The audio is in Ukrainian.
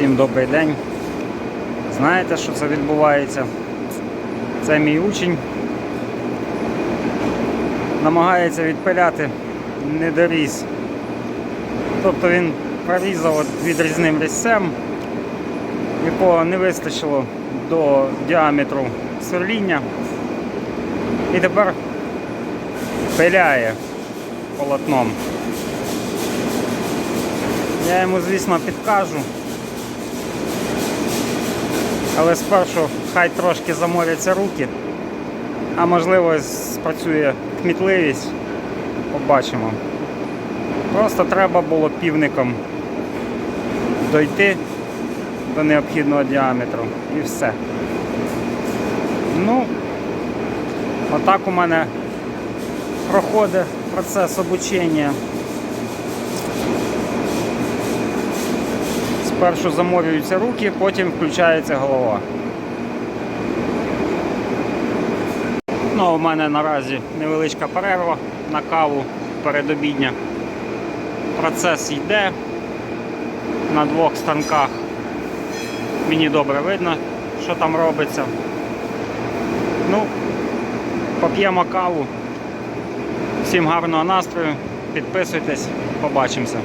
Всім добрий день. Знаєте, що це відбувається? Це мій учень. Намагається відпиляти недоріз. Тобто він прорізав відрізним різцем, якого не вистачило до діаметру сверління. І тепер пиляє полотном. Я йому, звісно, підкажу. Але спершу хай трошки заморяться руки, а можливо спрацює кмітливість. Побачимо. Просто треба було півником дойти до необхідного діаметру і все. Ну, отак у мене проходить процес обучення. Спершу заморюються руки, потім включається голова. Ну, а у мене наразі невеличка перерва на каву передобідня. Процес йде на двох станках. Мені добре видно, що там робиться. Ну, поп'ємо каву. Всім гарного настрою, підписуйтесь, побачимося.